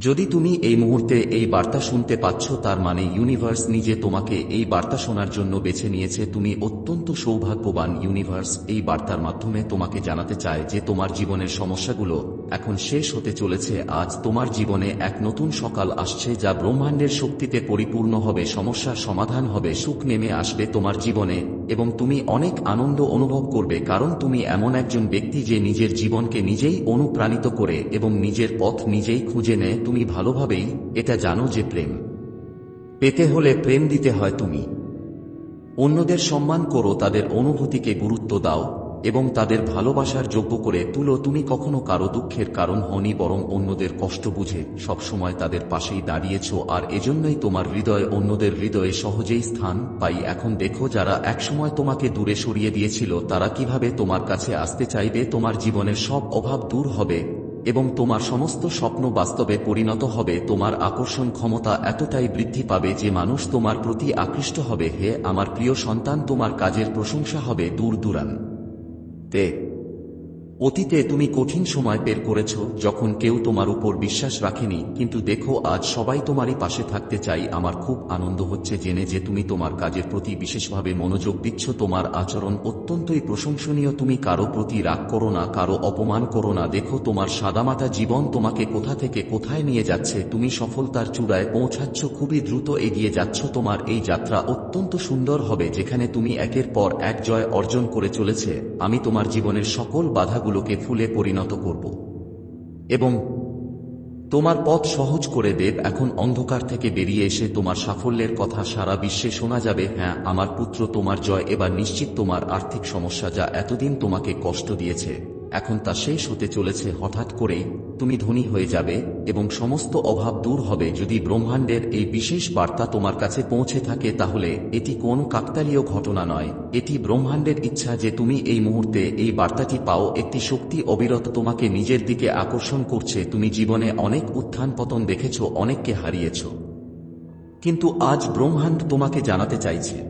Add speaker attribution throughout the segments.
Speaker 1: যদি তুমি এই মুহূর্তে এই বার্তা শুনতে পাচ্ছ, তার মানে ইউনিভার্স নিজে তোমাকে এই বার্তা শোনার জন্য বেছে নিয়েছে। তুমি অত্যন্ত সৌভাগ্যবান ইউনিভার্স। এই বার্তার মাধ্যমে তোমাকে জানাতে চায় যে তোমার জীবনের সমস্যাগুলো এখন শেষ হতে চলেছে। আজ তোমার জীবনে এক নতুন সকাল আসছে যা ব্রহ্মাণ্ডের শক্তিতে পরিপূর্ণ হবে, সমস্যার সমাধান হবে, সুখ নেমে আসবে তোমার জীবনে। এবং তুমি অনেক আনন্দ অনুভব করবে, কারণ তুমি এমন একজন ব্যক্তি যে নিজের জীবনকে নিজেই অনুপ্রাণিত করে এবং নিজের পথ নিজেই খুঁজে নেয়। তুমি ভালোভাবেই এটা জানো যে প্রেম। পেতে হলে প্রেম দিতে হয় তুমি। অন্যদের সম্মান করো, তাদের অনুভূতিকে গুরুত্ব দাও এবং তাদের ভালোবাসার যোগ্য করে তুলো। তুমি কখনো কারও দুঃখের কারণ হনি বরং অন্যদের কষ্ট বুঝে সবসময় তাদের পাশেই দাঁড়িয়েছ আর এজন্যই তোমার হৃদয় অন্যদের হৃদয়ে সহজেই স্থান পাই। এখন দেখো যারা একসময় তোমাকে দূরে সরিয়ে দিয়েছিল, তারা কীভাবে তোমার কাছে আসতে চাইবে? তোমার জীবনের সব অভাব দূর হবে। এবং তোমার সমস্ত স্বপ্ন বাস্তবে পরিণত হবে। তোমার আকর্ষণ ক্ষমতা এতটাই বৃদ্ধি পাবে যে মানুষ তোমার প্রতি আকৃষ্ট হবে। হে আমার প্রিয় সন্তান, তোমার কাজের প্রশংসা হবে দূর দূরান তে অতীতে তুমি কঠিন সময় বের করেছ, যখন কেউ তোমার উপর বিশ্বাস রাখেনি, কিন্তু দেখো আজ সবাই তোমারই পাশে থাকতে চাই। আমার খুব আনন্দ হচ্ছে জেনে যে তুমি তোমার কাজের প্রতি বিশেষভাবে মনোযোগ দিচ্ছ। তোমার আচরণ অত্যন্তই প্রশংসনীয়। তুমি কারও প্রতি রাগ করো না, কারও অপমান করো না। দেখো তোমার সাদামাটা জীবন তোমাকে কোথা থেকে কোথায় নিয়ে যাচ্ছে। তুমি সফলতার চূড়ায় পৌঁছাচ্ছ, খুবই দ্রুত এগিয়ে যাচ্ছ। তোমার এই যাত্রা অত্যন্ত সুন্দর হবে, যেখানে তুমি একের পর এক জয় অর্জন করে চলেছে। আমি তোমার জীবনের সকল বাধাগুলোকে ফুলে পরিণত করব। এবং তোমার পথ সহজ করে দেব, এখন অন্ধকার থেকে বেরিয়ে এসে তোমার সাফল্যের কথা সারা বিশ্বে শোনা যাবে। হ্যাঁ আমার পুত্র তোমার জয়, এবার নিশ্চিত তোমার আর্থিক সমস্যা যা এতদিন তোমাকে কষ্ট দিয়েছে। এখন তা শেষ হতে চলেছে হঠাৎ করেই, তুমি ধনী হয়ে যাবে এবং সমস্ত অভাব দূর হবে। যদি ব্রহ্মাণ্ডের এই বিশেষ বার্তা তোমার কাছে পৌঁছে থাকে, তাহলে এটি কোন কাকতালীয় ঘটনা নয়। এটি ব্রহ্মাণ্ডের ইচ্ছা যে তুমি এই মুহূর্তে এই বার্তাটি পাও। একটি শক্তি অবিরত তোমাকে নিজের দিকে আকর্ষণ করছে। তুমি জীবনে অনেক উত্থান পতন দেখেছ, অনেককে হারিয়েছ। কিন্তু আজ ব্রহ্মাণ্ড তোমাকে জানাতে চাইছে।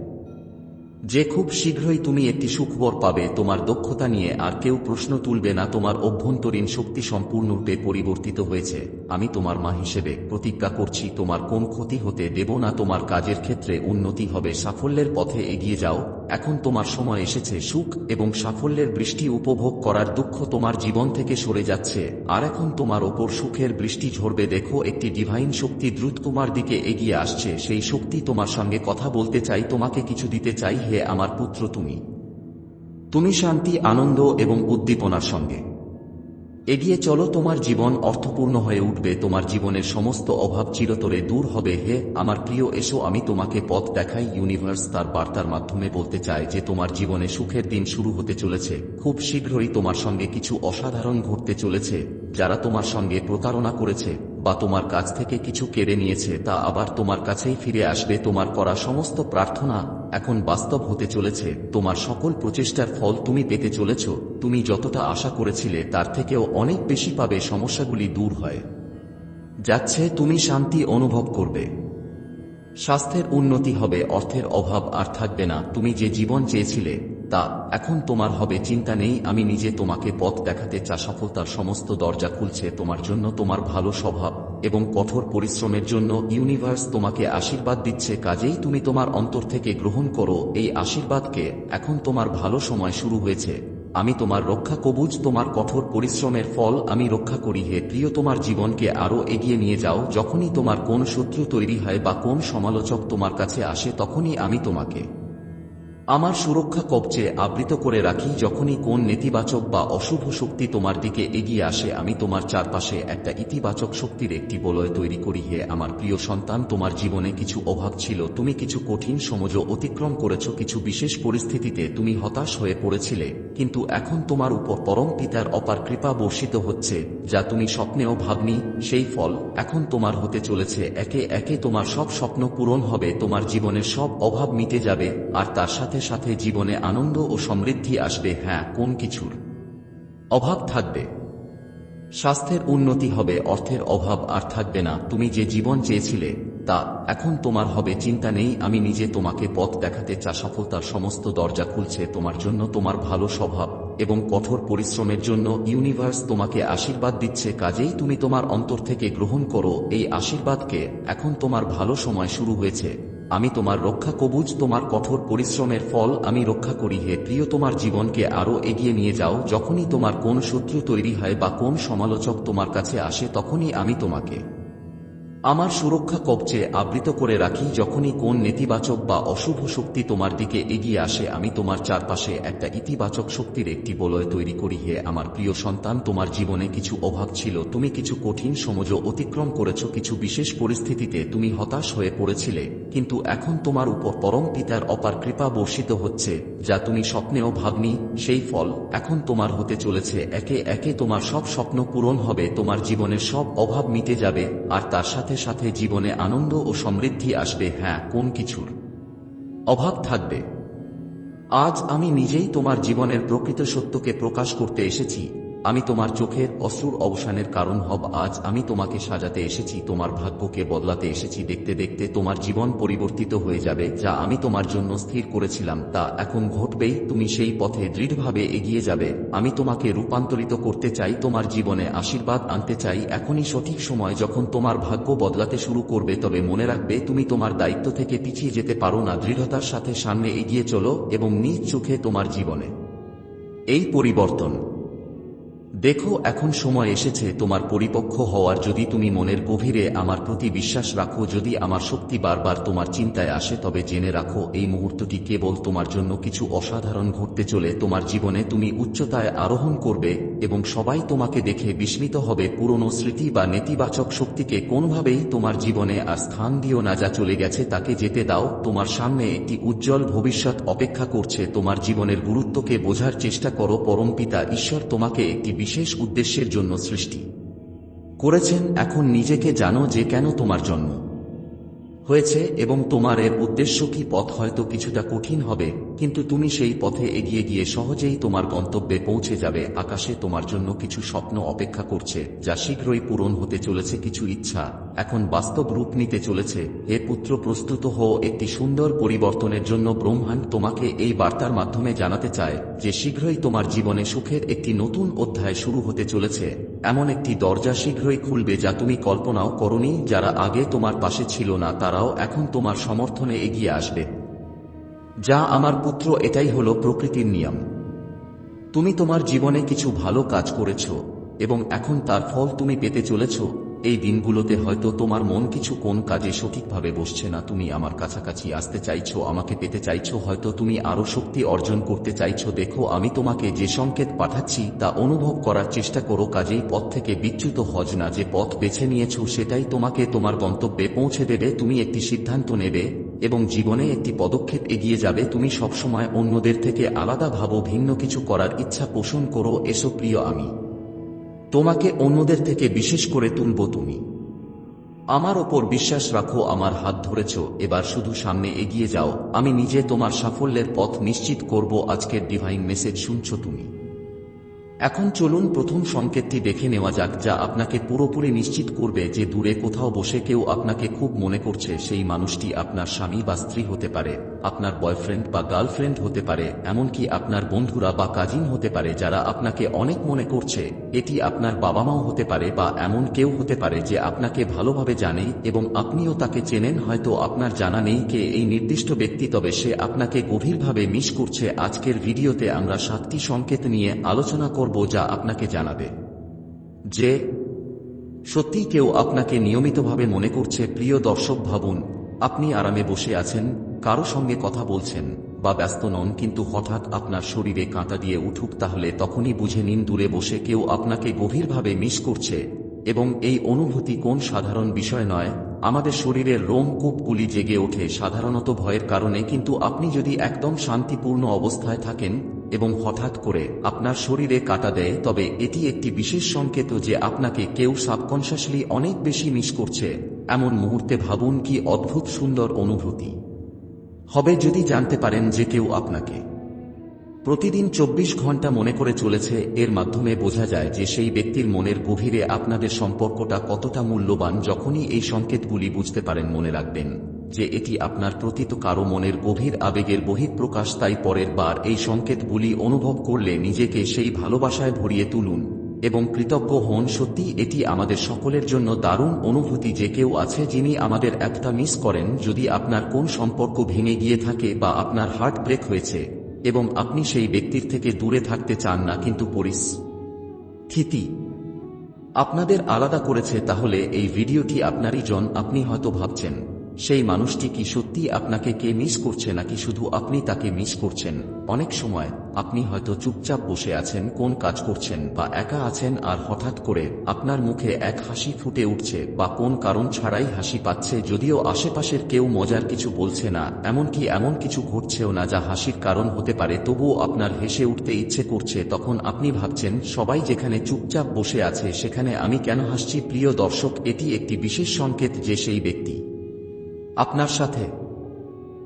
Speaker 1: যে খুব শীঘ্রই তুমি একটি সুখবর পাবে, তোমার দক্ষতা নিয়ে আর কেউ প্রশ্ন তুলবে না, তোমার অভ্যন্তরীণ শক্তি সম্পূর্ণরূপে পরিবর্তিত হয়েছে। আমি তোমার মা হিসেবে প্রতিজ্ঞা করছি, তোমার কোন ক্ষতি হতে দেব না, তোমার কাজের ক্ষেত্রে উন্নতি হবে, সাফল্যের পথে এগিয়ে যাও। এখন তোমার সময় এসেছে, সুখ এবং সাফল্যের বৃষ্টি উপভোগ করার দুঃখ তোমার জীবন থেকে সরে যাচ্ছে। আর এখন তোমার ওপর সুখের বৃষ্টি ঝরবে, দেখো একটি ডিভাইন শক্তি দ্রুত তোমার দিকে এগিয়ে আসছে, সেই শক্তি তোমার সঙ্গে কথা বলতে চাই, তোমাকে কিছু দিতে চাই, হে আমার পুত্র তুমি। তুমি শান্তি, আনন্দ এবং উদ্দীপনার সঙ্গে। এগিয়ে চলো, তোমার জীবন অর্থপূর্ণ হয়ে উঠবে, তোমার জীবনের সমস্ত অভাব চিরতরে দূর হবে। হে, আমার প্রিয়, এসো, আমি তোমাকে পথ দেখাই, ইউনিভার্স তার বার্তার মাধ্যমে বলতে চায় যে তোমার জীবনে সুখের দিন শুরু হতে চলেছে। খুব শীঘ্রই তোমার সঙ্গে কিছু অসাধারণ ঘটতে চলেছে, যারা তোমার সঙ্গে প্রতারণা করেছে। বা তোমার কাছ থেকে কিছু কেড়ে নিয়েছে তা আবার তোমার কাছেই ফিরে আসবে। তোমার করা সমস্ত প্রার্থনা এখন বাস্তব হতে চলেছে। তোমার সকল প্রচেষ্টার ফল তুমি পেতে চলেছ। তুমি যতটা আশা করেছিলে তার থেকেও অনেক বেশি পাবে, সমস্যাগুলি দূর হয়। যাচ্ছে, তুমি শান্তি অনুভব করবে। স্বাস্থ্যের উন্নতি হবে, অর্থের অভাব আর থাকবে না। তুমি যে জীবন চেয়েছিলে তা, এখন তোমার হবে চিন্তা নেই, আমি নিজে তোমাকে পথ দেখাতে চা সফলতার সমস্ত দরজা খুলছে, তোমার জন্য তোমার ভালো স্বভাব এবং কঠোর পরিশ্রমের জন্য ইউনিভার্স তোমাকে আশীর্বাদ দিচ্ছে, কাজেই তুমি তোমার অন্তর থেকে গ্রহণ করো, এই আশীর্বাদকে এখন তোমার ভালো সময় শুরু হয়েছে। আমি তোমার রক্ষা কবুজ, তোমার কঠোর পরিশ্রমের ফল আমি রক্ষা করি, হে প্রিয় তোমার জীবনকে আরও এগিয়ে নিয়ে যাও, যখনই তোমার কোন শত্রু তৈরি হয় বা কোন সমালোচক তোমার কাছে আসে, তখনই আমি তোমাকে আমার সুরক্ষা কবচে আবৃত করে রাখি যখনই কোন নেতিবাচক বা অশুভ শক্তি তোমার দিকে এগিয়ে আসে, আমি তোমার চারপাশে একটা ইতিবাচক শক্তির একটি বলয় তৈরি করি হে আমার প্রিয় সন্তান, তোমার জীবনে কিছু অভাব ছিল, তুমি কিছু কঠিন সমজ অতিক্রম করেছ, কিছু বিশেষ পরিস্থিতিতে তুমি হতাশ হয়ে পড়েছিলে, কিন্তু এখন তোমার উপর পরম পিতার অপার কৃপা বর্ষিত হচ্ছে, যা তুমি স্বপ্নেও ভাবনি, সেই ফল এখন তোমার হতে চলেছে, একে একে তোমার সব স্বপ্ন পূরণ হবে, তোমার জীবনের সব অভাব মিটে যাবে, আর তার সাথে সাথে সাথে জীবনে আনন্দ ও সমৃদ্ধি আসবে হ্যাঁ কোন কিছুর? অভাব থাকবে। স্বাস্থ্যের উন্নতি হবে, অর্থের অভাব আর থাকবে না। তুমি যে জীবন চেয়েছিলে, তা এখন তোমার হবে, চিন্তা নেই, আমি নিজে তোমাকে পথ দেখাতে চা সফলতার সমস্ত দরজা খুলছে, তোমার জন্য তোমার ভালো স্বভাব এবং কঠোর পরিশ্রমের জন্য ইউনিভার্স তোমাকে আশীর্বাদ দিচ্ছে, কাজেই তুমি তোমার অন্তর থেকে গ্রহণ করো, এই আশীর্বাদকে এখন তোমার ভালো সময় শুরু হয়েছে। আমি তোমার রক্ষা কবুজ, তোমার কঠোর পরিশ্রমের ফল আমি রক্ষা করি। হে প্রিয়, তোমার জীবনকে আরও এগিয়ে নিয়ে যাও। যখনই তোমার কোন শত্রু তৈরি হয় বা কোন সমালোচক তোমার কাছে আসে, তখনই আমি তোমাকে আমার সুরক্ষা কবচে আবৃত করে রাখি যখনই কোন নেতিবাচক বা অশুভ শক্তি তোমার দিকে এগিয়ে আসে, আমি তোমার চারপাশে একটা ইতিবাচক শক্তির একটি বলয় তৈরি করি হে আমার প্রিয় সন্তান, তোমার জীবনে কিছু অভাব ছিল, তুমি কিছু কঠিন সমজ অতিক্রম করেছ, কিছু বিশেষ পরিস্থিতিতে তুমি হতাশ হয়ে পড়েছিলে, কিন্তু এখন তোমার উপর পরম পিতার অপার কৃপা বর্ষিত হচ্ছে, যা তুমি স্বপ্নেও ভাবনি, সেই ফল এখন তোমার হতে চলেছে, একে একে তোমার সব স্বপ্ন পূরণ হবে, তোমার জীবনের সব অভাব মিটে যাবে, আর তার সাথে সাথে সাথে জীবনে আনন্দ ও সমৃদ্ধি আসবে হ্যাঁ কোন কিছুর? অভাব থাকবে। আজ আমি নিজেই তোমার জীবনের প্রকৃত সত্যকে প্রকাশ করতে এসেছি। আমি তোমার চোখের অশ্রুর অবসানের কারণ হব। আজ আমি তোমাকে সাজাতে এসেছি, তোমার ভাগ্যকে বদলাতে এসেছি। দেখতে দেখতে তোমার জীবন পরিবর্তিত হয়ে যাবে, যা আমি তোমার জন্য স্থির করেছিলাম। তা এখন ঘটবেই, তুমি সেই পথে দৃঢ়ভাবে এগিয়ে যাবে। আমি তোমাকে রূপান্তরিত করতে চাই, তোমার জীবনে আশীর্বাদ আনতে চাই। এখনই সঠিক সময়, যখন তোমার ভাগ্য বদলাতে শুরু করবে, তবে মনে রাখবে, তুমি তোমার দায়িত্ব থেকে পিছিয়ে যেতে পারো না। দৃঢ়তার সাথে সামনে এগিয়ে চলো এবং নিজ চোখে তোমার জীবনে। এই পরিবর্তন। দেখো, এখন সময় এসেছে তোমার পরিপক্ষ হওয়ার। যদি তুমি মনের গভীরে আমার প্রতি বিশ্বাস রাখো, যদি আমার শক্তি বারবার তোমার চিন্তায় আসে, তবে জেনে রাখো, এই মুহূর্তটি কেবল তোমার জন্য কিছু অসাধারণ ঘটতে চলে। তোমার জীবনে তুমি উচ্চতায় আরোহণ করবে এবং সবাই তোমাকে দেখে বিস্মিত হবে। পুরনো স্মৃতি বা নেতিবাচক শক্তিকে কোনোভাবেই তোমার জীবনে আর স্থান দিও না, যা চলে গেছে তাকে যেতে দাও। তোমার সামনে একটি উজ্জ্বল ভবিষ্যৎ অপেক্ষা করছে। তোমার জীবনের গুরুত্বকে বোঝার চেষ্টা করো। পরমপিতা ঈশ্বর তোমাকে একটি বিশেষ উদ্দেশ্যের জন্য সৃষ্টি। করেছেন এখন নিজেকে জানো যে কেন তোমার জন্ম। হয়েছে এবং তোমার এর উদ্দেশ্য কি পথ হয়তো কিছুটা কঠিন হবে, কিন্তু তুমি সেই পথে এগিয়ে গিয়ে সহজেই তোমার গন্তব্যে পৌঁছে যাবে। আকাশে তোমার জন্য কিছু স্বপ্ন অপেক্ষা করছে, যা শীঘ্রই পূরণ হতে চলেছে কিছু ইচ্ছা। এখন বাস্তব রূপ নিতে চলেছে। হে পুত্র, প্রস্তুত হও, একটি সুন্দর পরিবর্তনের জন্য ব্রহ্মাণ্ড তোমাকে এই বার্তার মাধ্যমে জানাতে চায় যে শীঘ্রই তোমার জীবনে সুখের একটি নতুন অধ্যায় শুরু হতে চলেছে। এমন একটি দরজা শীঘ্রই খুলবে যা তুমি কল্পনাও করনি, যারা আগে তোমার পাশে ছিল না, তারাও এখন তোমার সমর্থনে এগিয়ে আসবে। যা আমার পুত্র, এটাই হলো প্রকৃতির নিয়ম। তুমি তোমার জীবনে কিছু ভালো কাজ করেছ, এবং এখন তার ফল তুমি পেতে চলেছ। এই দিনগুলোতে হয়তো তোমার মন কিছু কোন কাজে সঠিকভাবে বসছে না। তুমি আমার কাছাকাছি আসতে চাইছো, আমাকে পেতে চাইছো, হয়তো তুমি আরও শক্তি অর্জন করতে চাইছো। দেখো, আমি তোমাকে যে সংকেত পাঠাচ্ছি, তা অনুভব করার চেষ্টা করো, কাজেই পথ থেকে বিচ্যুত হজ না। যে পথ বেছে নিয়েছো, সেটাই তোমাকে তোমার গন্তব্যে পৌঁছে দেবে। তুমি একটি সিদ্ধান্ত নেবে, এবং জীবনে একটি পদক্ষেপ এগিয়ে যাবে। তুমি সবসময় অন্যদের থেকে আলাদা ভাবো, ভিন্ন কিছু করার ইচ্ছা পোষণ করো। এসো প্রিয় আমি। তোমাকে অন্যদের থেকে বিশেষ করে তুলব তুমি। আমার ওপর বিশ্বাস রাখো, আমার হাত ধরেছ, এবার শুধু সামনে এগিয়ে যাও। আমি নিজে তোমার সাফল্যের পথ নিশ্চিত করব, আজকের ডিভাইন মেসেজ শুনছ তুমি। এখন চলুন প্রথম সংকেতটি দেখে নেওয়া যাক, যা আপনাকে পুরোপুরি নিশ্চিত করবে যে দূরে কোথাও বসে কেউ আপনাকে খুব মনে করছে সেই মানুষটি আপনার স্বামী বা স্ত্রী হতে পারে, আপনার বয়ফ্রেন্ড বা গার্লফ্রেন্ড হতে পারে, এমনকি আপনার বন্ধুরা বা কাজিন হতে পারে যারা আপনাকে অনেক মনে করছে, এটি আপনার বাবা মাও হতে পারে বা এমন কেউ হতে পারে যে আপনাকে ভালোভাবে জানে এবং আপনিও তাকে চেনেন, হয়তো আপনার জানা নেই কে এই নির্দিষ্ট ব্যক্তি, তবে সে আপনাকে গভীরভাবে মিস করছে। আজকের ভিডিওতে আমরা সাতটি সংকেত নিয়ে আলোচনা করব। যা আপনাকে জানাবে যে সত্যি কেউ আপনাকে নিয়মিতভাবে মনে করছে, প্রিয় দর্শক, ভাবুন, আপনি আরামে বসে আছেন, কারও সঙ্গে কথা বলছেন বা ব্যস্ত নন, কিন্তু হঠাৎ আপনার শরীরে কাঁটা দিয়ে উঠুক, তাহলে তখনই বুঝে নিন, দূরে বসে কেউ আপনাকে গভীরভাবে মিস করছে এবং এই অনুভূতি কোন সাধারণ বিষয় নয়, আমাদের শরীরের রোম কূপগুলি জেগে ওঠে সাধারণত ভয়ের কারণে, কিন্তু আপনি যদি একদম শান্তিপূর্ণ অবস্থায় থাকেন এবং হঠাৎ করে আপনার শরীরে কাটা দেয়, তবে এটি একটি বিশেষ সংকেত যে আপনাকে কেউ সাবকনশাসলি অনেক বেশি মিস করছে। এমন মুহূর্তে ভাবুন কি অদ্ভুত সুন্দর অনুভূতি। হবে যদি জানতে পারেন যে কেউ আপনাকে। প্রতিদিন চব্বিশ ঘণ্টা মনে করে চলেছে, এর মাধ্যমে বোঝা যায় যে সেই ব্যক্তির মনের গভীরে আপনাদের সম্পর্কটা কতটা মূল্যবান, যখনই এই সংকেতগুলি বুঝতে পারেন মনে রাখবেন। যে এটি আপনার প্রতীত কারও মনের গভীর আবেগের বহিঃপ্রকাশ, তাই পরের বার এই সংকেতগুলি অনুভব করলে নিজেকে সেই ভালোবাসায় ভরিয়ে তুলুন। এবং কৃতজ্ঞ হন, সত্যি এটি আমাদের সকলের জন্য দারুণ অনুভূতি যে কেউ আছে যিনি আমাদের একটা মিস করেন যদি আপনার কোন সম্পর্ক ভেঙে গিয়ে থাকে বা আপনার হার্ট ব্রেক হয়েছে এবং আপনি সেই ব্যক্তির থেকে দূরে থাকতে চান না, কিন্তু পরিস পরিস্থিতি আপনাদের আলাদা করেছে, তাহলে এই ভিডিওটি আপনারই জন, আপনি হয়তো ভাবছেন সেই মানুষটি কি সত্যি আপনাকে কে মিস করছে নাকি শুধু আপনি তাকে মিস করছেন? অনেক সময় আপনি হয়তো চুপচাপ বসে আছেন, কোন কাজ করছেন বা একা আছেন আর হঠাৎ করে আপনার মুখে এক হাসি ফুটে উঠছে বা কোন কারণ ছাড়াই হাসি পাচ্ছে যদিও আশেপাশের কেউ মজার কিছু বলছে না, এমনকি এমন কিছু ঘটছেও না যা হাসির কারণ হতে পারে। তবুও আপনার হেসে উঠতে ইচ্ছে করছে তখন আপনি ভাবছেন, সবাই যেখানে চুপচাপ বসে আছে সেখানে আমি কেন হাসছি? প্রিয় দর্শক, এটি একটি বিশেষ সংকেত যে সেই ব্যক্তি। আপনার সাথে।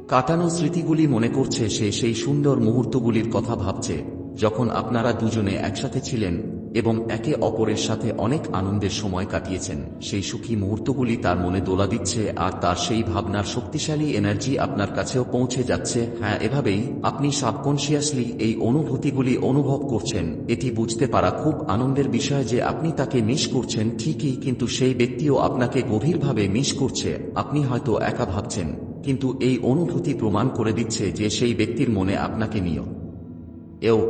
Speaker 1: কাটানো স্মৃতিগুলি মনে করছে সে সেই সুন্দর মুহূর্তগুলির কথা ভাবছে, যখন আপনারা দুজনে একসাথে ছিলেন এবং একে অপরের সাথে অনেক আনন্দের সময় কাটিয়েছেন। সেই সুখী মুহূর্তগুলি তার মনে দোলা দিচ্ছে আর তার সেই ভাবনার শক্তিশালী এনার্জি আপনার কাছেও পৌঁছে যাচ্ছে। হ্যাঁ এভাবেই আপনি সাবকনসিয়াসলি এই অনুভূতিগুলি অনুভব করছেন। এটি বুঝতে পারা খুব আনন্দের বিষয় যে আপনি তাকে মিস করছেন ঠিকই, কিন্তু সেই ব্যক্তিও আপনাকে গভীরভাবে মিস করছে। আপনি হয়তো একা ভাবছেন, কিন্তু এই অনুভূতি প্রমাণ করে দিচ্ছে যে সেই ব্যক্তির মনে আপনাকে নিয়েও এও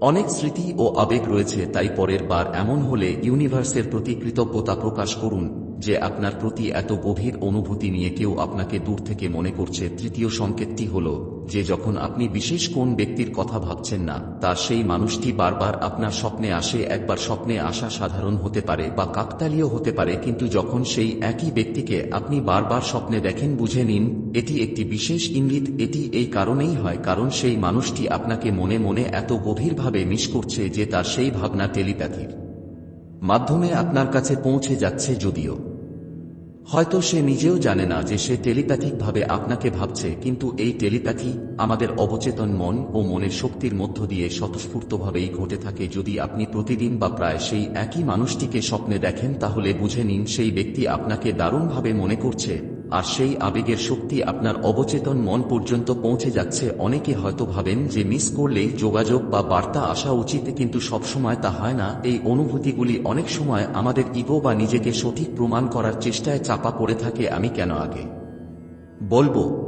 Speaker 1: অনেক স্মৃতি ও আবেগ রয়েছে, তাই পরের বার এমন হলে ইউনিভার্সের প্রতি কৃতজ্ঞতা প্রকাশ করুন, যে আপনার প্রতি এত গভীর অনুভূতি নিয়ে কেউ আপনাকে দূর থেকে মনে করছে। তৃতীয় সংকেতটি হল যে যখন আপনি বিশেষ কোন ব্যক্তির কথা ভাবছেন না তার সেই মানুষটি বারবার আপনার স্বপ্নে আসে, একবার স্বপ্নে আসা সাধারণ হতে পারে বা কাকতালীয় হতে পারে, কিন্তু যখন সেই একই ব্যক্তিকে আপনি বারবার স্বপ্নে দেখেন, বুঝে নিন, এটি একটি বিশেষ ইঙ্গিত, এটি এই কারণেই হয় কারণ সেই মানুষটি আপনাকে মনে মনে এত গভীরভাবে মিস করছে যে তার সেই ভাবনা টেলিপ্যাথির মাধ্যমে আপনার কাছে পৌঁছে যাচ্ছে যদিও। হয়তো সে নিজেও জানে না যে সে টেলিপ্যাথিকভাবে আপনাকে ভাবছে, কিন্তু এই টেলিপ্যাথি আমাদের অবচেতন মন ও মনের শক্তির মধ্য দিয়ে স্বতঃস্ফূর্তভাবেই ঘটে থাকে। যদি আপনি প্রতিদিন বা প্রায় সেই একই মানুষটিকে স্বপ্নে দেখেন, তাহলে বুঝে নিন সেই ব্যক্তি আপনাকে দারুণভাবে মনে করছে। আর সেই আবেগের শক্তি আপনার অবচেতন মন পর্যন্ত পৌঁছে যাচ্ছে। অনেকে হয়তো ভাবেন যে মিস করলেই যোগাযোগ বা বার্তা আসা উচিত, কিন্তু সবসময় তা হয় না। এই অনুভূতিগুলি অনেক সময় আমাদের ইগো বা নিজেকে সঠিক প্রমাণ করার চেষ্টায় চাপা পড়ে থাকে। আমি কেন আগে বলব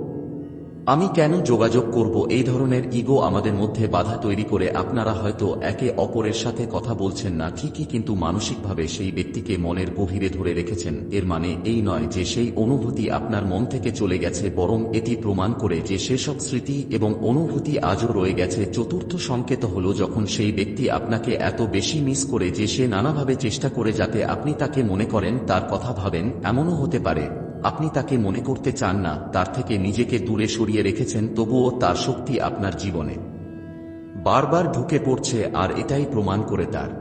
Speaker 1: আমি কেন যোগাযোগ করব? এই ধরনের ইগো আমাদের মধ্যে বাধা তৈরি করে আপনারা হয়তো একে অপরের সাথে কথা বলছেন না। ঠিকই কিন্তু মানসিকভাবে সেই ব্যক্তিকে মনের গভীরে ধরে রেখেছেন। এর মানে এই নয় যে সেই অনুভূতি আপনার মন থেকে চলে গেছে, বরং এটি প্রমাণ করে যে সেসব স্মৃতি এবং অনুভূতি আজও রয়ে গেছে। চতুর্থ সংকেত হল যখন সেই ব্যক্তি আপনাকে এত বেশি মিস করে যে সে নানাভাবে চেষ্টা করে যাতে আপনি তাকে মনে করেন, তার কথা ভাবেন, এমনও হতে পারে। আপনি তাকে মনে করতে চান না, তার থেকে নিজেকে দূরে সরিয়ে রেখেছেন, তবুও তার শক্তি আপনার জীবনে। বারবার ঢুকে পড়ছে, আর এটাই প্রমাণ করে তার।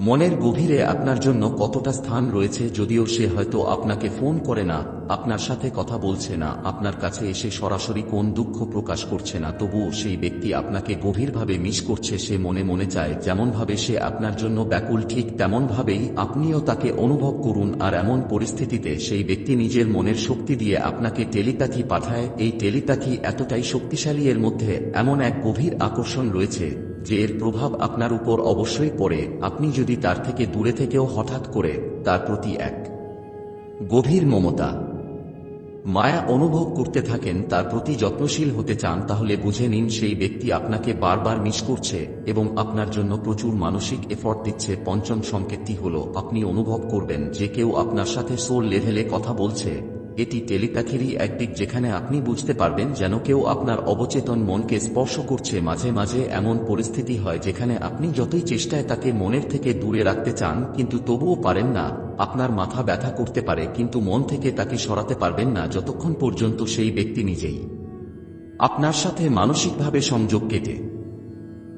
Speaker 1: মনের গভীরে আপনার জন্য কতটা স্থান রয়েছে যদিও সে হয়তো আপনাকে ফোন করে না, আপনার সাথে কথা বলছে না, আপনার কাছে এসে সরাসরি কোন দুঃখ প্রকাশ করছে না, তবুও সেই ব্যক্তি আপনাকে গভীরভাবে মিস করছে, সে মনে মনে চায় যেমনভাবে সে আপনার জন্য ব্যাকুল, ঠিক তেমনভাবেই আপনিও তাকে অনুভব করুন, আর এমন পরিস্থিতিতে সেই ব্যক্তি নিজের মনের শক্তি দিয়ে আপনাকে টেলিপ্যাথি পাঠায়, এই টেলিপ্যাথি এতটাই শক্তিশালী এর মধ্যে এমন এক গভীর আকর্ষণ রয়েছে যে এর প্রভাব আপনার উপর অবশ্যই পড়ে, আপনি যদি তার থেকে দূরে থেকেও হঠাৎ করে তার প্রতি এক গভীর মমতা, মায়া অনুভব করতে থাকেন, তার প্রতি যত্নশীল হতে চান, তাহলে বুঝে নিন সেই ব্যক্তি আপনাকে বারবার মিস করছে এবং আপনার জন্য প্রচুর মানসিক এফর্ট দিচ্ছে। পঞ্চম সংকেতটি হল, আপনি অনুভব করবেন যে কেউ আপনার সাথে সোল লেভেলে কথা বলছে। এটি টেলিপ্যাথিরই একদিক যেখানে আপনি বুঝতে পারবেন যেন কেউ আপনার অবচেতন মনকে স্পর্শ করছে মাঝে মাঝে এমন পরিস্থিতি হয় যেখানে আপনি যতই চেষ্টায় তাকে মনের থেকে দূরে রাখতে চান, কিন্তু তবুও পারেন না। আপনার মাথা ব্যথা করতে পারে, কিন্তু মন থেকে তাকে সরাতে পারবেন না যতক্ষণ পর্যন্ত সেই ব্যক্তি নিজেই। আপনার সাথে মানসিকভাবে সংযোগ কেটে।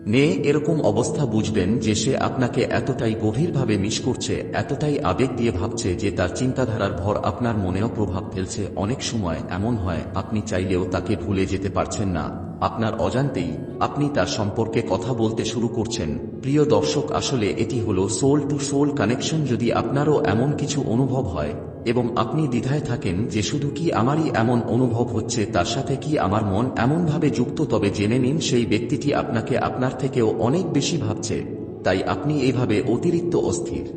Speaker 1: নে, এরকম অবস্থা বুঝবেন যে সে আপনাকে এতটাই গভীরভাবে মিস করছে, এতটাই আবেগ দিয়ে ভাবছে যে তার চিন্তাধারার ভর আপনার মনেও প্রভাব ফেলছে। অনেক সময় এমন হয়, আপনি চাইলেও তাকে ভুলে যেতে পারছেন না। আপনার অজান্তেই আপনি তার সম্পর্কে কথা বলতে শুরু করছেন। প্রিয় দর্শক, আসলে এটি হলো সোল টু সোল কানেকশন যদি আপনারও এমন কিছু অনুভব হয় এবং আপনি দ্বিধায় থাকেন যে শুধু কি আমারই এমন অনুভব হচ্ছে, তার সাথে কি আমার মন এমনভাবে যুক্ত? তবে জেনে নিন, সেই ব্যক্তিটি আপনাকে আপনার থেকেও অনেক বেশি ভাবছে, তাই আপনি এইভাবে অতিরিক্ত অস্থির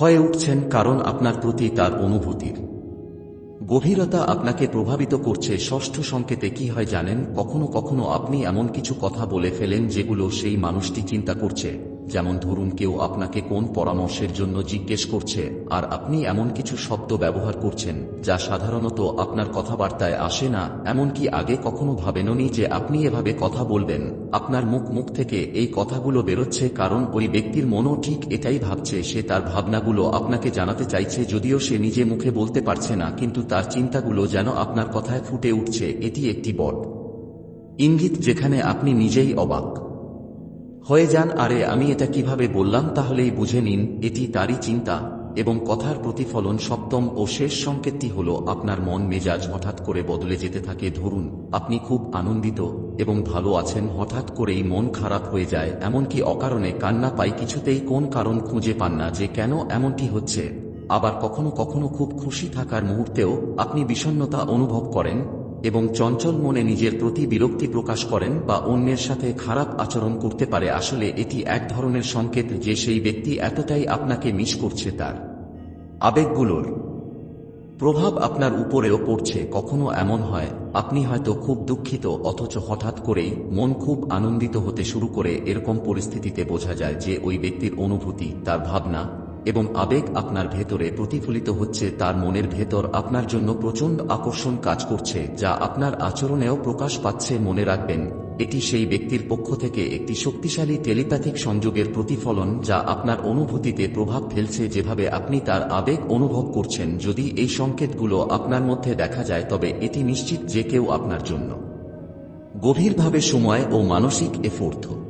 Speaker 1: হয়ে উঠছেন কারণ আপনার প্রতি তার অনুভূতির গভীরতা আপনাকে প্রভাবিত করছে। ষষ্ঠ সংকেতে কি হয় জানেন? কখনো কখনো আপনি এমন কিছু কথা বলে ফেলেন যেগুলো সেই মানুষটি চিন্তা করছে। যেমন ধরুন কেউ আপনাকে কোন পরামর্শের জন্য জিজ্ঞেস করছে, আর আপনি এমন কিছু শব্দ ব্যবহার করছেন, যা সাধারণত আপনার কথাবার্তায় আসে না, এমনকি আগে কখনো ভাবেননি যে আপনি এভাবে কথা বলবেন। আপনার মুখ মুখ থেকে এই কথাগুলো বেরোচ্ছে কারণ ওই ব্যক্তির মনও ঠিক এটাই ভাবছে, সে তার ভাবনাগুলো আপনাকে জানাতে চাইছে যদিও সে নিজে মুখে বলতে পারছে না, কিন্তু তার চিন্তাগুলো যেন আপনার কথায় ফুটে উঠছে, এটি একটি বট। ইঙ্গিত যেখানে আপনি নিজেই অবাক। হয়ে যান, আরে আমি এটা কীভাবে বললাম তাহলেই বুঝে নিন, এটি তারই চিন্তা। এবং কথার প্রতিফলন সপ্তম ও শেষ সংকেতটি হল আপনার মন মেজাজ হঠাৎ করে বদলে যেতে থাকে। ধরুন, আপনি খুব আনন্দিত এবং ভালো আছেন, হঠাৎ করেই মন খারাপ হয়ে যায়, এমনকি অকারণে কান্না পাই, কিছুতেই কোন কারণ খুঁজে পান না যে কেন এমনটি হচ্ছে। আবার কখনো কখনো খুব খুশি থাকার মুহূর্তেও আপনি বিষণ্ণতা অনুভব করেন এবং চঞ্চল মনে নিজের প্রতি বিরক্তি প্রকাশ করেন বা অন্যের সাথে খারাপ আচরণ করতে পারে। আসলে এটি এক ধরনের সংকেত যে সেই ব্যক্তি এতটাই আপনাকে মিস করছে তার। আবেগগুলোর প্রভাব আপনার উপরেও পড়ছে, কখনো এমন হয়, আপনি হয়তো খুব দুঃখিত, অথচ হঠাৎ করেই মন খুব আনন্দিত হতে শুরু করে। এরকম পরিস্থিতিতে বোঝা যায় যে ওই ব্যক্তির অনুভূতি, তার ভাবনা এবং আবেগ আপনার ভেতরে প্রতিফলিত হচ্ছে, তার মনের ভেতর আপনার জন্য প্রচণ্ড আকর্ষণ কাজ করছে, যা আপনার আচরণেও প্রকাশ পাচ্ছে মনে রাখবেন। এটি সেই ব্যক্তির পক্ষ থেকে একটি শক্তিশালী টেলিপ্যাথিক সংযোগের প্রতিফলন, যা আপনার অনুভূতিতে প্রভাব ফেলছে যেভাবে আপনি তার আবেগ অনুভব করছেন। যদি এই সংকেতগুলো আপনার মধ্যে দেখা যায়, তবে এটি নিশ্চিত যে কেউ আপনার জন্য গভীরভাবে সময় ও মানসিক এফোর্থ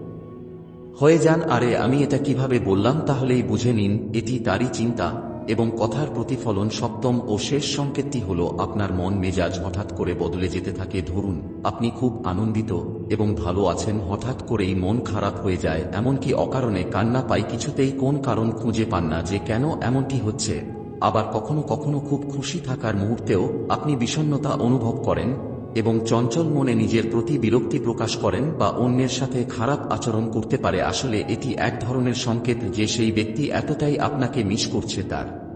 Speaker 1: হয়ে যান, আরে আমি এটা কীভাবে বললাম তাহলেই বুঝে নিন, এটি তারই চিন্তা, এবং কথার প্রতিফলন সপ্তম ও শেষ সংকেতটি হল আপনার মন মেজাজ হঠাৎ করে বদলে যেতে থাকে, ধরুন, আপনি খুব আনন্দিত এবং ভালো আছেন, হঠাৎ করেই মন খারাপ হয়ে যায়, এমনকি অকারণে কান্না পাই, কিছুতেই কোন কারণ খুঁজে পান না যে কেন এমনটি হচ্ছে। আবার কখনো কখনো খুব খুশি থাকার মুহূর্তেও আপনি বিষণ্ণতা অনুভব করেন এবং চঞ্চল মনে নিজের প্রতি বিরক্তি প্রকাশ করেন বা অন্যের সাথে খারাপ আচরণ করতে পারে আসলে এটি এক ধরনের সংকেত যে সেই ব্যক্তি এতটাই আপনাকে মিস করছে তার।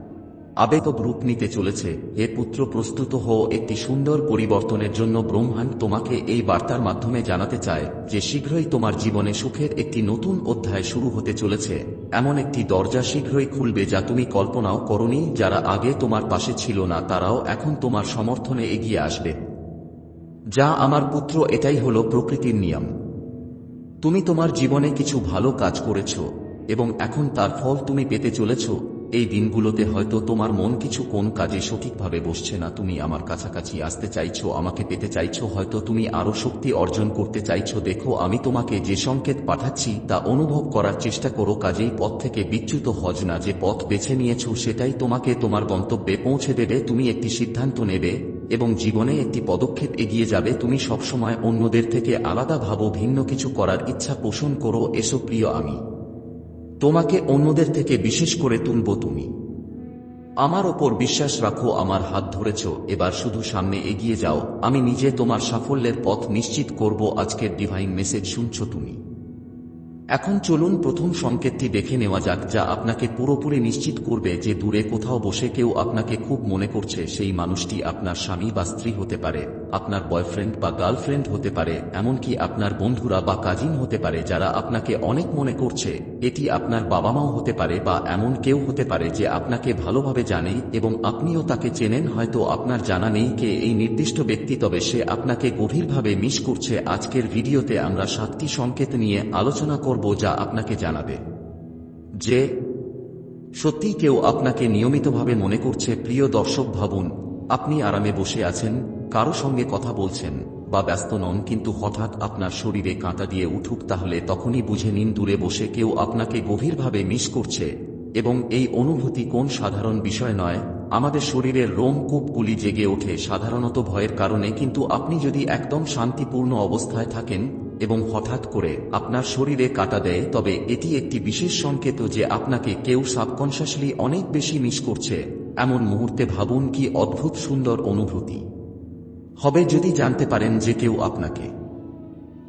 Speaker 1: আবেগ রূপ নিতে চলেছে। হে পুত্র, প্রস্তুত হও, একটি সুন্দর পরিবর্তনের জন্য ব্রহ্মাণ্ড তোমাকে এই বার্তার মাধ্যমে জানাতে চায় যে শীঘ্রই তোমার জীবনে সুখের একটি নতুন অধ্যায় শুরু হতে চলেছে। এমন একটি দরজা শীঘ্রই খুলবে যা তুমি কল্পনাও করনি, যারা আগে তোমার পাশে ছিল না, তারাও এখন তোমার সমর্থনে এগিয়ে আসবে। যা আমার পুত্র, এটাই হল প্রকৃতির নিয়ম। তুমি তোমার জীবনে কিছু ভালো কাজ করেছ এবং এখন তার ফল তুমি পেতে চলেছ এই দিনগুলোতে হয়তো তোমার মন কিছু কোন কাজে সঠিকভাবে বসছে না। তুমি আমার কাছাকাছি আসতে চাইছো, আমাকে পেতে চাইছো, হয়তো তুমি আরও শক্তি অর্জন করতে চাইছো। দেখো, আমি তোমাকে যে সংকেত পাঠাচ্ছি, তা অনুভব করার চেষ্টা করো, কাজেই পথ থেকে বিচ্যুত হজ না। যে পথ বেছে নিয়েছো, সেটাই তোমাকে তোমার গন্তব্যে পৌঁছে দেবে। তুমি একটি সিদ্ধান্ত নেবে এবং জীবনে একটি পদক্ষেপ এগিয়ে যাবে। তুমি সবসময় অন্যদের থেকে আলাদা ভাবো, ভিন্ন কিছু করার ইচ্ছা পোষণ করো। এসো প্রিয় আমি। তোমাকে অন্যদের থেকে বিশেষ করে তুলব তুমি। আমার ওপর বিশ্বাস রাখো, আমার হাত ধরেছ, এবার শুধু সামনে এগিয়ে যাও। আমি নিজে তোমার সাফল্যের পথ নিশ্চিত করব, আজকের ডিভাইন মেসেজ শুনছ তুমি। এখন চলুন প্রথম সংকেতটি দেখে নেওয়া যাক, যা আপনাকে পুরোপুরি নিশ্চিত করবে যে দূরে কোথাও বসে কেউ আপনাকে খুব মনে করছে সেই মানুষটি আপনার স্বামী বা স্ত্রী হতে পারে, আপনার বয়ফ্রেন্ড বা গার্লফ্রেন্ড হতে পারে, এমনকি আপনার বন্ধুরা বা কাজিন হতে পারে যারা আপনাকে অনেক মনে করছে, এটি আপনার বাবা মাও হতে পারে বা এমন কেউ হতে পারে যে আপনাকে ভালোভাবে জানে এবং আপনিও তাকে চেনেন, হয়তো আপনার জানা নেই কে এই নির্দিষ্ট ব্যক্তি, তবে সে আপনাকে গভীরভাবে মিস করছে। আজকের ভিডিওতে আমরা সাতটি সংকেত নিয়ে আলোচনা যা আপনাকে জানাবে। যে, সত্যি কেউ আপনাকে নিয়মিতভাবে মনে করছে, প্রিয় দর্শক ভাবুন, আপনি আরামে বসে আছেন, কারও সঙ্গে কথা বলছেন, বা ব্যস্ত নন, কিন্তু হঠাৎ আপনার শরীরে কাঁটা দিয়ে উঠুক, তাহলে তখনই বুঝে নিন, দূরে বসে কেউ আপনাকে গভীরভাবে মিস করছে, এবং এই অনুভূতি কোন সাধারণ বিষয় নয়, আমাদের শরীরের রোম কূপগুলি জেগে ওঠে, সাধারণত ভয়ের কারণে, কিন্তু আপনি যদি একদম শান্তিপূর্ণ অবস্থায় থাকেন এবং হঠাৎ করে আপনার শরীরে কাটা দেয়, তবে এটি একটি বিশেষ সংকেত যে আপনাকে কেউ সাবকনশাসলি অনেক বেশি মিস করছে। এমন মুহূর্তে ভাবুন কি অদ্ভুত সুন্দর অনুভূতি। হবে যদি জানতে পারেন যে কেউ আপনাকে।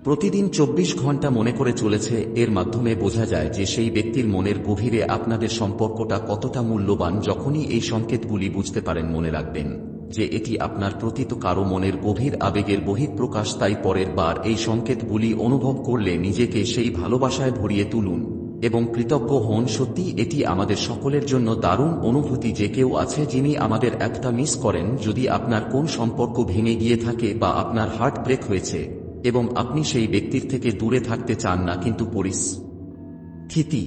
Speaker 1: প্রতিদিন চব্বিশ ঘণ্টা মনে করে চলেছে, এর মাধ্যমে বোঝা যায় যে সেই ব্যক্তির মনের গভীরে আপনাদের সম্পর্কটা কতটা মূল্যবান, যখনই এই সংকেতগুলি বুঝতে পারেন, মনে রাখবেন। যে এটি আপনার প্রতীত কারও মনের গভীর আবেগের বহিঃপ্রকাশ, তাই পরের বার এই সংকেতগুলি অনুভব করলে নিজেকে সেই ভালোবাসায় ভরিয়ে তুলুন। এবং কৃতজ্ঞ হন সত্যি এটি আমাদের সকলের জন্য দারুণ অনুভূতি যে কেউ আছে যিনি আমাদের একটা মিস করেন, যদি আপনার কোন সম্পর্ক ভেঙে গিয়ে থাকে বা আপনার হার্ট ব্রেক হয়েছে, এবং আপনি সেই ব্যক্তির থেকে দূরে থাকতে চান না, কিন্তু পরিস থিতি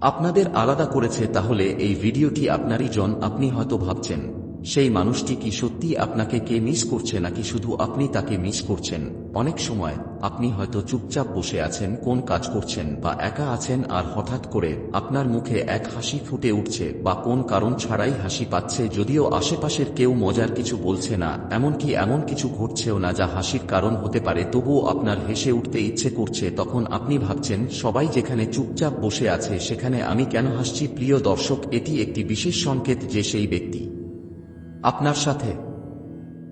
Speaker 1: আপনাদের আলাদা করেছে, তাহলে এই ভিডিওটি আপনারই জন, আপনি হয়তো ভাবছেন। সেই মানুষটি কি সত্যি আপনাকে কে মিস করছে নাকি শুধু আপনি তাকে মিস করছেন? অনেক সময় আপনি হয়তো চুপচাপ বসে আছেন, কোন কাজ করছেন বা একা আছেন আর হঠাৎ করে আপনার মুখে এক হাসি ফুটে উঠছে বা কোন কারণ ছাড়াই হাসি পাচ্ছে যদিও আশেপাশের কেউ মজার কিছু বলছে না, এমনকি এমন কিছু ঘটছেও না যা হাসির কারণ হতে পারে। তবুও আপনার হেসে উঠতে ইচ্ছে করছে, তখন আপনি ভাবছেন, সবাই যেখানে চুপচাপ বসে আছে সেখানে আমি কেন হাসছি? প্রিয় দর্শক, এটি একটি বিশেষ সংকেত যে সেই ব্যক্তি আপনার সাথে।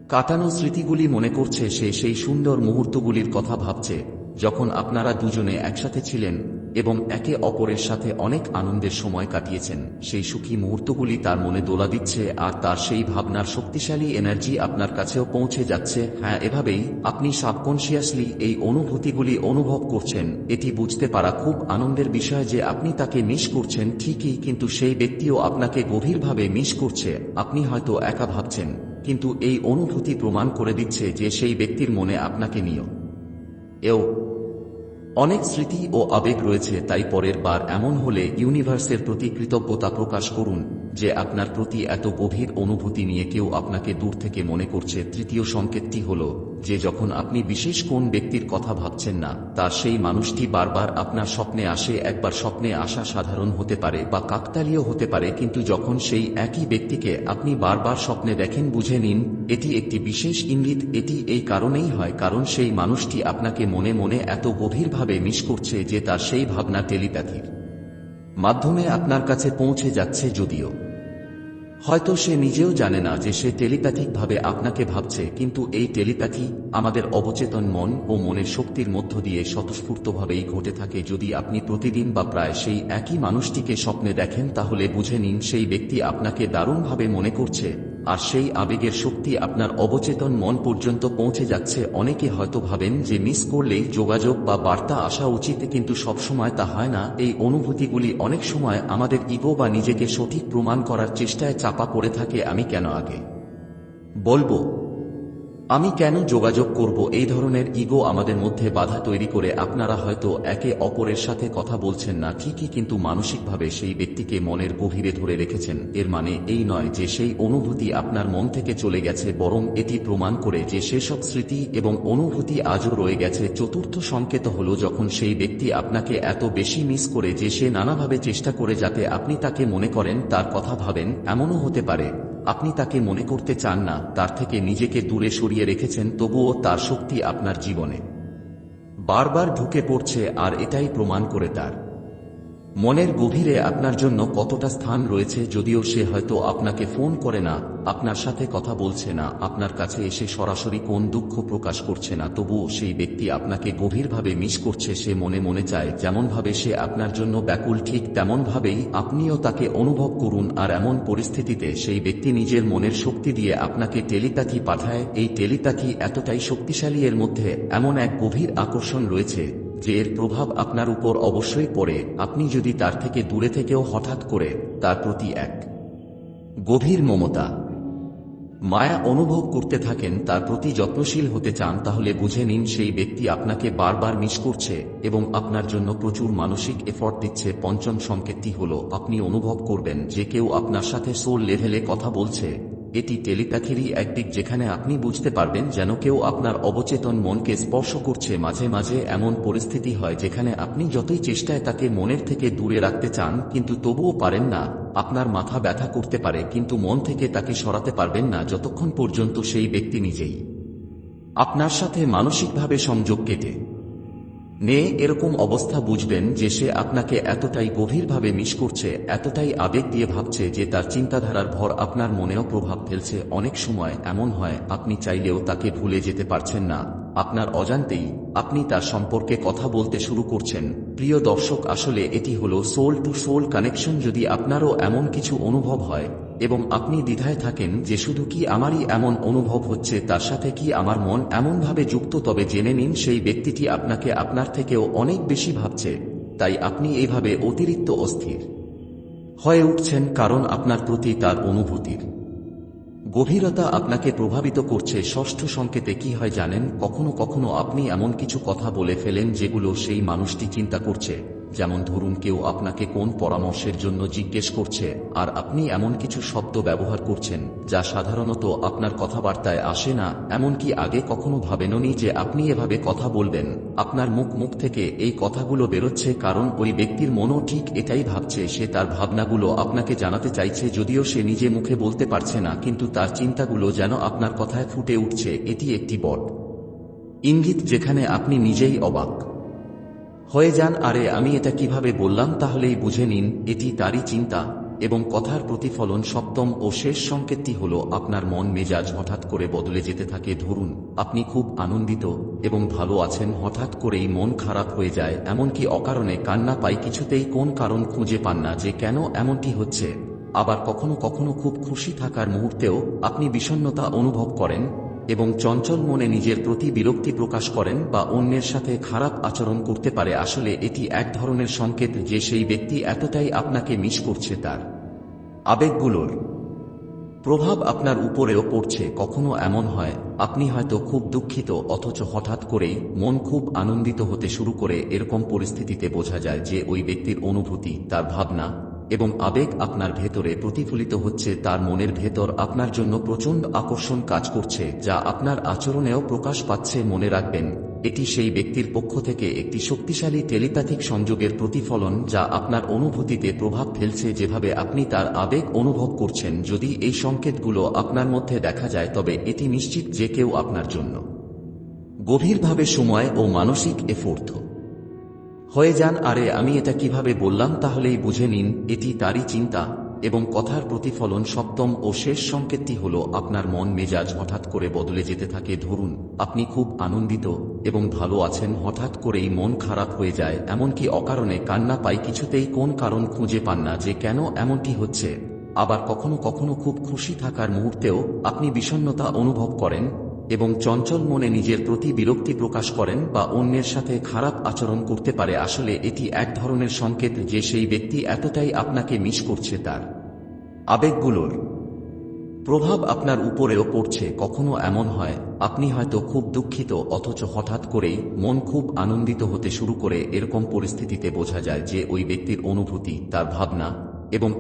Speaker 1: কাটানো স্মৃতিগুলি মনে করছে সে সেই সুন্দর মুহূর্তগুলির কথা ভাবছে। যখন আপনারা দুজনে একসাথে ছিলেন এবং একে অপরের সাথে অনেক আনন্দের সময় কাটিয়েছেন, সেই সুখী মুহূর্তগুলি তার মনে দোলা দিচ্ছে আর তার সেই ভাবনার শক্তিশালী এনার্জি আপনার কাছেও পৌঁছে যাচ্ছে। হ্যাঁ এভাবেই আপনি সাবকনসিয়াসলি এই অনুভূতিগুলি অনুভব করছেন। এটি বুঝতে পারা খুব আনন্দের বিষয় যে আপনি তাকে মিস করছেন ঠিকই, কিন্তু সেই ব্যক্তিও আপনাকে গভীরভাবে মিস করছে। আপনি হয়তো একা ভাবছেন, কিন্তু এই অনুভূতি প্রমাণ করে দিচ্ছে যে সেই ব্যক্তির মনে আপনাকে নিয়েও। এও অনেক স্মৃতি ও আবেগ রয়েছে, তাই পরের বার এমন হলে ইউনিভার্সের প্রতি কৃতজ্ঞতা প্রকাশ করুন যে আপনার প্রতি এত গভীর অনুভূতি নিয়ে কেউ আপনাকে দূর থেকে মনে করছে। তৃতীয় সংকেতটি হল যে যখন আপনি বিশেষ কোন ব্যক্তির কথা ভাবছেন না, তার সেই মানুষটি বারবার আপনার স্বপ্নে আসে, একবার স্বপ্নে আসা সাধারণ হতে পারে বা কাকতালীয় হতে পারে, কিন্তু যখন সেই একই ব্যক্তিকে আপনি বারবার স্বপ্নে দেখেন, বুঝে নিন, এটি একটি বিশেষ ইঙ্গিত, এটি এই কারণেই হয় কারণ সেই মানুষটি আপনাকে মনে মনে এত গভীরভাবে মিস করছে যে তার সেই ভাবনা টেলিপ্যাথির মাধ্যমে আপনার কাছে পৌঁছে যাচ্ছে যদিও। হয়তো সে নিজেও জানে না যে সে টেলিপ্যাথিকভাবে আপনাকে ভাবছে, কিন্তু এই টেলিপ্যাথি আমাদের অবচেতন মন ও মনের শক্তির মধ্য দিয়ে স্বতঃস্ফূর্তভাবেই ঘটে থাকে। যদি আপনি প্রতিদিন বা প্রায় সেই একই মানুষটিকে স্বপ্নে দেখেন, তাহলে বুঝে নিন সেই ব্যক্তি আপনাকে দারুণভাবে মনে করছে। আর সেই আবেগের শক্তি আপনার অবচেতন মন পর্যন্ত পৌঁছে যাচ্ছে। অনেকে হয়তো ভাবেন যে মিস করলেই যোগাযোগ বা বার্তা আসা উচিত, কিন্তু সবসময় তা হয় না। এই অনুভূতিগুলি অনেক সময় আমাদের ইগো বা নিজেকে সঠিক প্রমাণ করার চেষ্টায় চাপা পড়ে থাকে। আমি কেন আগে? বলব আমি কেন যোগাযোগ করব? এই ধরনের ইগো আমাদের মধ্যে বাধা তৈরি করে আপনারা হয়তো একে অপরের সাথে কথা বলছেন না। ঠিকই কিন্তু মানসিকভাবে সেই ব্যক্তিকে মনের গভীরে ধরে রেখেছেন? এর মানে এই নয় যে সেই অনুভূতি আপনার মন থেকে চলে গেছে, বরং এটি প্রমাণ করে যে সেসব স্মৃতি এবং অনুভূতি আজও রয়ে গেছে। চতুর্থ সংকেত হল যখন সেই ব্যক্তি আপনাকে এত বেশি মিস করে যে সে নানাভাবে চেষ্টা করে যাতে আপনি তাকে মনে করেন, তার কথা ভাবেন, এমনও হতে পারে। আপনি তাকে মনে করতে চান না, তার থেকে নিজেকে দূরে সরিয়ে রেখেছেন, তবুও তার শক্তি আপনার জীবনে। বারবার ঢুকে পড়ছে, আর এটাই প্রমাণ করে তার। মনের গভীরে আপনার জন্য কতটা স্থান রয়েছে যদিও সে হয়তো আপনাকে ফোন করে না, আপনার সাথে কথা বলছে না, আপনার কাছে এসে সরাসরি কোন দুঃখ প্রকাশ করছে না, তবুও সেই ব্যক্তি আপনাকে গভীরভাবে মিস করছে, সে মনে মনে চায় যেমনভাবে সে আপনার জন্য ব্যাকুল, ঠিক তেমনভাবেই আপনিও তাকে অনুভব করুন আর এমন পরিস্থিতিতে সেই ব্যক্তি নিজের মনের শক্তি দিয়ে আপনাকে টেলিপ্যাথি পাঠায়, এই টেলিপ্যাথি এতটাই শক্তিশালী এর মধ্যে এমন এক গভীর আকর্ষণ রয়েছে যে এর প্রভাব আপনার উপর অবশ্যই পড়ে। আপনি যদি তার থেকে দূরে থেকেও হঠাৎ করে তার প্রতি এক গভীর মমতা, মায়া অনুভব করতে থাকেন, তার প্রতি যত্নশীল হতে চান, তাহলে বুঝে নিন সেই ব্যক্তি আপনাকে বারবার মিস করছে এবং আপনার জন্য প্রচুর মানসিক এফর্ট দিচ্ছে। পঞ্চম সংকেতটি হল, আপনি অনুভব করবেন যে কেউ আপনার সাথে সোল লেভেলে কথা বলছে। এটি টেলিপ্যাথিরই একদিক যেখানে আপনি বুঝতে পারবেন যেন কেউ আপনার অবচেতন মনকে স্পর্শ করছে মাঝে মাঝে এমন পরিস্থিতি হয় যেখানে আপনি যতই চেষ্টায় তাকে মনের থেকে দূরে রাখতে চান, কিন্তু তবুও পারেন না। আপনার মাথা ব্যথা করতে পারে, কিন্তু মন থেকে তাকে সরাতে পারবেন না যতক্ষণ পর্যন্ত সেই ব্যক্তি নিজেই। আপনার সাথে মানসিকভাবে সংযোগ কেটে। নে এরকম অবস্থা বুঝবেন যে সে আপনাকে এতটাই গভীরভাবে মিস করছে, এতটাই আবেগ দিয়ে ভাবছে যে তার চিন্তাধারার ভর আপনার মনেও প্রভাব ফেলছে। অনেক সময় এমন হয়, আপনি চাইলেও তাকে ভুলে যেতে পারছেন না। আপনার অজান্তেই আপনি তার সম্পর্কে কথা বলতে শুরু করছেন। প্রিয় দর্শক, আসলে এটি হল সোল টু সোল কানেকশন যদি আপনারও এমন কিছু অনুভব হয়, এবং আপনি দ্বিধায় থাকেন যে শুধু কি আমারই এমন অনুভব হচ্ছে, তার সাথে কি আমার মন এমনভাবে যুক্ত, তবে জেনে নিন সেই ব্যক্তিটি আপনাকে আপনার থেকেও অনেক বেশি ভাবছে। তাই আপনি এইভাবে অতিরিক্ত অস্থির হয়ে উঠছেন কারণ আপনার প্রতি তার অনুভূতির গভীরতা আপনাকে প্রভাবিত করছে। ষষ্ঠ সংকেতে কি হয় জানেন? কখনো কখনো আপনি এমন কিছু কথা বলে ফেলেন যেগুলো সেই মানুষটি চিন্তা করছে। যেমন ধরুন কেউ আপনাকে কোন পরামর্শের জন্য জিজ্ঞেস করছে, আর আপনি এমন কিছু শব্দ ব্যবহার করছেন, যা সাধারণত আপনার কথাবার্তায় আসে না, এমনকি আগে কখনো ভাবেননি যে আপনি এভাবে কথা বলবেন। আপনার মুখ মুখ থেকে এই কথাগুলো বেরোচ্ছে কারণ ওই ব্যক্তির মনও ঠিক এটাই ভাবছে, সে তার ভাবনাগুলো আপনাকে জানাতে চাইছে যদিও সে নিজে মুখে বলতে পারছে না, কিন্তু তার চিন্তাগুলো যেন আপনার কথায় ফুটে উঠছে, এটি একটি বট। ইঙ্গিত যেখানে আপনি নিজেই অবাক। হয়ে যান, আরে আমি এটা কীভাবে বললাম তাহলেই বুঝে নিন, এটি তারই চিন্তা। এবং কথার প্রতিফলন সপ্তম ও শেষ সংকেতটি হল আপনার মন মেজাজ হঠাৎ করে বদলে যেতে থাকে। ধরুন, আপনি খুব আনন্দিত এবং ভালো আছেন, হঠাৎ করেই মন খারাপ হয়ে যায়, এমনকি অকারণে কান্না পাই, কিছুতেই কোন কারণ খুঁজে পান না যে কেন এমনটি হচ্ছে। আবার কখনো কখনো খুব খুশি থাকার মুহূর্তেও আপনি বিষণ্ণতা অনুভব করেন এবং চঞ্চল মনে নিজের প্রতি বিরক্তি প্রকাশ করেন বা অন্যের সাথে খারাপ আচরণ করতে পারে। আসলে এটি এক ধরনের সংকেত যে সেই ব্যক্তি এতটাই আপনাকে মিস করছে তার আবেগগুলোর। প্রভাব আপনার উপরেও পড়ছে, কখনো এমন হয়, আপনি হয়তো খুব দুঃখিত, অথচ হঠাৎ করেই মন খুব আনন্দিত হতে শুরু করে। এরকম পরিস্থিতিতে বোঝা যায় যে ওই ব্যক্তির অনুভূতি, তার ভাবনা এবং আবেগ আপনার ভেতরে প্রতিফলিত হচ্ছে, তার মনের ভেতর আপনার জন্য প্রচণ্ড আকর্ষণ কাজ করছে, যা আপনার আচরণেও প্রকাশ পাচ্ছে, মনে রাখবেন। এটি সেই ব্যক্তির পক্ষ থেকে একটি শক্তিশালী টেলিপ্যাথিক সংযোগের প্রতিফলন, যা আপনার অনুভূতিতে প্রভাব ফেলছে যেভাবে আপনি তার আবেগ অনুভব করছেন। যদি এই সংকেতগুলো আপনার মধ্যে দেখা যায়, তবে এটি নিশ্চিত যে কেউ আপনার জন্য গভীরভাবে সময় ও মানসিক এফোর্থ হয়ে যান, আরে আমি এটা কীভাবে বললাম তাহলেই বুঝে নিন, এটি তারই চিন্তা, এবং কথার প্রতিফলন সপ্তম ও শেষ সংকেতটি হল আপনার মন মেজাজ হঠাৎ করে বদলে যেতে থাকে। ধরুন, আপনি খুব আনন্দিত এবং ভালো আছেন, হঠাৎ করেই মন খারাপ হয়ে যায়, এমনকি অকারণে কান্না পাই, কিছুতেই কোন কারণ খুঁজে পান না যে কেন এমনটি হচ্ছে। আবার কখনো কখনো খুব খুশি থাকার মুহূর্তেও আপনি বিষণ্ণতা অনুভব করেন এবং চঞ্চল মনে নিজের প্রতি বিরক্তি প্রকাশ করেন বা অন্যের সাথে খারাপ আচরণ করতে পারে। আসলে এটি এক ধরনের সংকেত যে সেই ব্যক্তি এতটাই আপনাকে মিস করছে তার। আবেগগুলোর প্রভাব আপনার উপরেও পড়ছে, কখনো এমন হয়। আপনি হয়তো খুব দুঃখিত, অথচ হঠাৎ করেই মন খুব আনন্দিত হতে শুরু করে। এরকম পরিস্থিতিতে বোঝা যায় যে ওই ব্যক্তির অনুভূতি, তার ভাবনা এবং